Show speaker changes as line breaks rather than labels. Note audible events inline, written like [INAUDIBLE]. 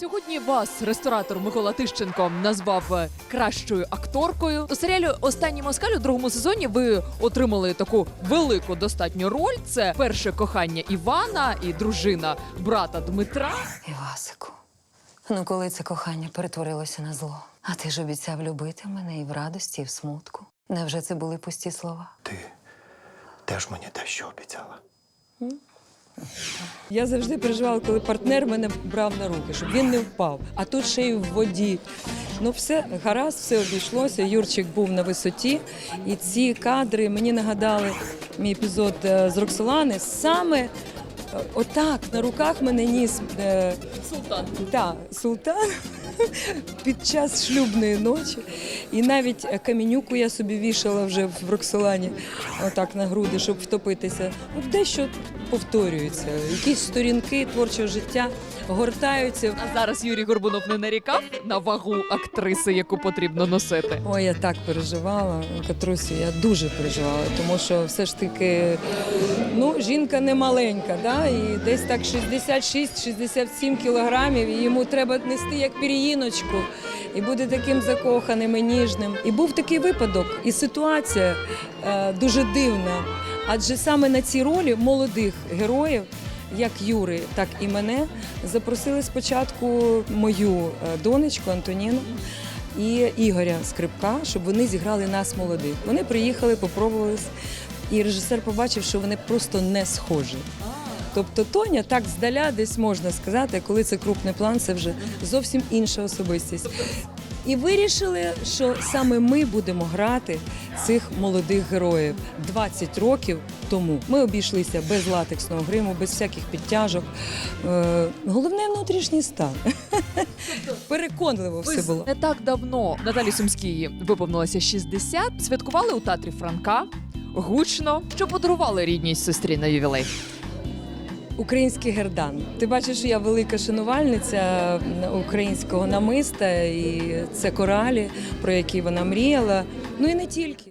Сьогодні вас ресторатор Микола Тищенко назвав е, кращою акторкою. У серіалі Останній москаль у другому сезоні ви отримали таку велику достатню роль. Це перше кохання Івана і дружина брата Дмитра.
Івасику, ну коли це кохання перетворилося на зло? А ти ж обіцяв любити мене і в радості, і в смутку. Невже це були пусті слова?
Ти теж мені дещо обіцяла.
Я завжди переживала, коли партнер мене брав на руки, щоб він не впав. А тут ще й в воді. Ну, все гаразд, все обійшлося. Юрчик був на висоті, і ці кадри мені нагадали мій епізод е, з Роксолани. Саме е, отак на руках мене ніс е,
Султан.
та, султан [LAUGHS] під час шлюбної ночі. І навіть е, камінюку я собі вішала вже в Роксолані, отак на груди, щоб втопитися. От дещо повторюється. Якісь сторінки творчого життя гортаються.
А зараз Юрій Горбунов не нарікав на вагу актриси, яку потрібно носити.
Ой, я так переживала, Катрусю, я дуже переживала, тому що все ж таки ну, жінка не маленька, да? і десь так 66-67 кілограмів, і йому треба нести як пір'їночку, і бути таким закоханим і ніжним. І був такий випадок, і ситуація е, дуже дивна. Адже саме на ці ролі молодих героїв, як Юри, так і мене, запросили спочатку мою е, донечку Антоніну і Ігоря Скрипка, щоб вони зіграли нас молодих. Вони приїхали, попробувались, і режисер побачив, що вони просто не схожі. Тобто Тоня так здаля десь можна сказати, коли це крупний план, це вже зовсім інша особистість. І вирішили, що саме ми будемо грати цих молодих героїв 20 років тому. Ми обійшлися без латексного гриму, без всяких підтяжок. Е, головне внутрішній стан. [LAUGHS] Переконливо все було.
Не так давно Наталі Сумській виповнилося 60. Святкували у театрі Франка. Гучно, що подарували рідній сестрі на ювілей.
Український гердан. Ти бачиш, що я велика шанувальниця українського намиста, і це коралі, про які вона мріяла. Ну і не тільки.